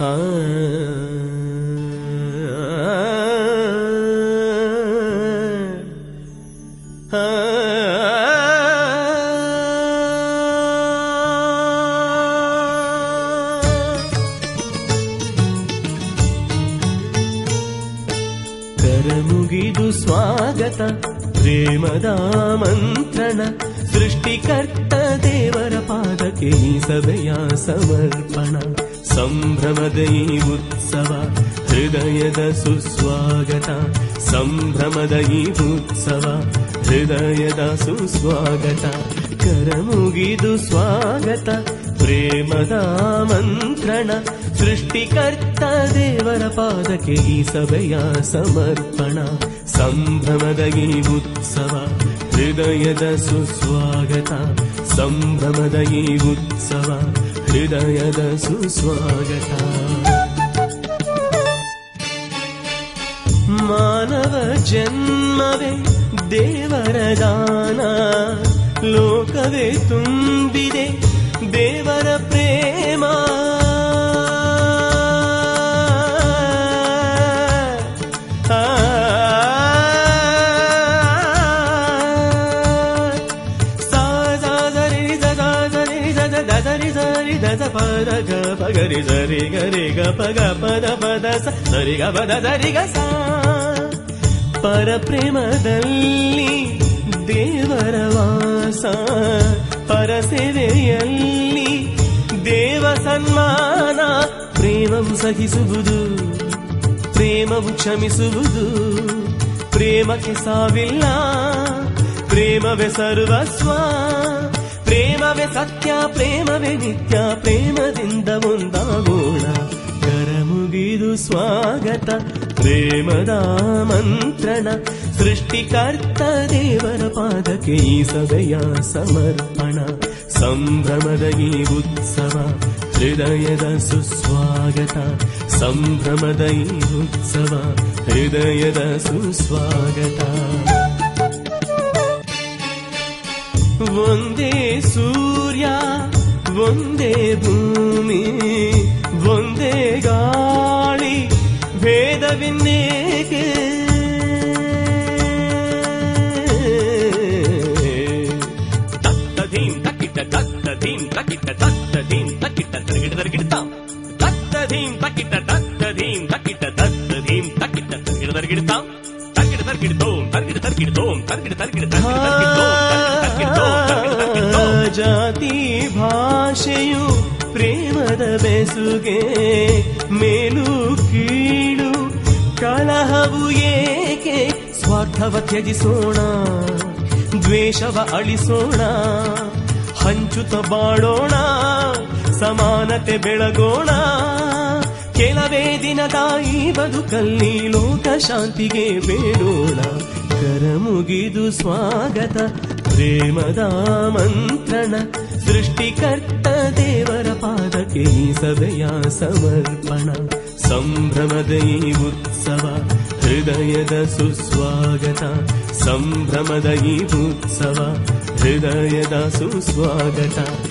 ಆ ಕರಮುಗಿದು ಸ್ವಾಗತ ಪ್ರೇಮದ ಮಂತ್ರಣ ಸೃಷ್ಟಿಕರ್ತ ದೇವರ ಪಾದಕ್ಕೆ ಈ ಸಭೆಯ ಸಮರ್ಪಣ. ಸಂಭ್ರಮದ ಈ ಉತ್ಸವ, ಹೃದಯದ ಸುಸ್ವಾಗತ. ಸಂಭ್ರಮದ ಈ ಉತ್ಸವ, ಹೃದಯದ ಸುಸ್ವಾಗತ. ಕರಮುಗಿದು ಸ್ವಾಗತ, ಪ್ರೇಮದ ಮಂತ್ರಣ. ಸೃಷ್ಟಿಕರ್ತ ದೇವರ ಪಾದಕ್ಕೆ ಈ ಸಭೆಯ ಸಮರ್ಪಣ. ಸಂಭ್ರಮದ ಈ ಉತ್ಸವ, ಹೃದಯದ ಸುಸ್ವಾಗತ. ಸಂಭ್ರಮದ ಈ ಉತ್ಸವ ಹೃದಯದ ಸುಸ್ವಾಗತ. ಮಾನವ ಜನ್ಮವೇ ದೇವರ ದಾನ ಲೋಕವೇ ತುಂಬಿದೆ ದೇವರ ಸ ದ ಸರಿ ಸರಿ ದ ಸ ಪ ದ ಗ ಪ ಗ ರಿ ಸರಿ ಗ ರಿ ಗ ಪ ಗ ಪ ದ ಪ ದ ಸ ಸರಿ ಗ ಪ ದ ಸರಿ ಗ ಸ ಪರ ಪ್ರೇಮದಲ್ಲಿ ದೇವರ ವಾಸ ಪರ ಸೇವೆಯಲ್ಲಿ ದೇವ ಸನ್ಮಾನ ಪ್ರೇಮವು ಸಹಿಸುವುದು ಪ್ರೇಮವು ಕ್ಷಮಿಸುವುದು ಪ್ರೇಮಕ್ಕೆ ಸಾವಿಲ್ಲ ಪ್ರೇಮವೇ ಸರ್ವಸ್ವ ಪ್ರೇಮವೇ ಸತ್ಯ ಪ್ರೇಮವೇ ನಿತ್ಯ ಪ್ರೇಮದಿಂದ ಒಂದಾಗೋಣ ಕರ ಮುಗಿದು ಸ್ವಾಗತ ಪ್ರೇಮದ ಮಂತ್ರಣ ಸೃಷ್ಟಿಕರ್ತ ದೇವರ ಪಾದಕ್ಕೆ ಈ ಸಭೆಯ ಸಮರ್ಪಣ ಸಂಭ್ರಮದ ಈ ಉತ್ಸವ ಹೃದಯದ ಸುಸ್ವಾಗತ ಸಂಭ್ರಮದ ಈ ಉತ್ಸವ ಹೃದಯದ ಸುಸ್ವಾಗತ ಒಂದೇ ಸೂರ್ಯ ಒಂದೇ ಭೂಮಿ ಒಂದೇ ಗಾಳಿ ಭೇದವಿನ್ನೇಕೆ ತತ್ತಧೀಂ ತಕ್ಕಿಟ್ಟ ತತ್ತಧೀಂ ತಕ್ಕಿಟ್ಟ ತತ್ತಧೀಂ ತಕ್ಕಿಟ್ಟ ತರಗಿಡ ತರಗಿಡ್ತಾಂ ತತ್ತಧೀಂ ತಕ್ಕಿಟ್ಟ ತತ್ತಧೀಂ ತಕ್ಕಿಟ್ಟ ತತ್ತಧೀಂ ತಕ್ಕಿಟ್ಟ ತರಗಿಡ ತರಗಿಡ್ತಾಂ ತರ್ಗಿಡ ತರ್ಗಿಡ್ತೋಂ ತರ್ಗಿಡ ತರ್ಗಿಡ್ತೋಂ ತರ್ಗಿಡ ತರ್ಗಿಡ ಜಾತಿ ಭಾಷೆಯು ಪ್ರೇಮದ ಬೆಸುಗೆ, ಮೇಲು ಕೀಳು, ಕಲಹವು ಏಕೆ? ಸ್ವಾರ್ಥವ ತ್ಯಜಿಸೋಣ, ದ್ವೇಷವ ಅಳಿಸೋಣ, ಹಂಚುತ ಬಾಳೋಣ, ಸಮಾನತೆ ಬೆಳಗೋಣ. ಕೆಲವೇ ದಿನದ ಈ ಬದುಕಲ್ಲಿ ಲೋಕ ಶಾಂತಿಗೆ ಬೇಡೋಣ. ಕರ ಮುಗಿದು ಸ್ವಾಗತ, ಪ್ರೇಮದ ಮಂತ್ರಣ. ಸೃಷ್ಟಿಕರ್ತ ದೇವರ ಪಾದಕ್ಕೆ ಸದಯ ಸಮರ್ಪಣ. ಸಂಭ್ರಮದ ಈ ಉತ್ಸವ, ಹೃದಯದ ಸುಸ್ವಾಗತ. ಸಂಭ್ರಮದ ಈ ಉತ್ಸವ, ಹೃದಯದ ಸುಸ್ವಾಗತ.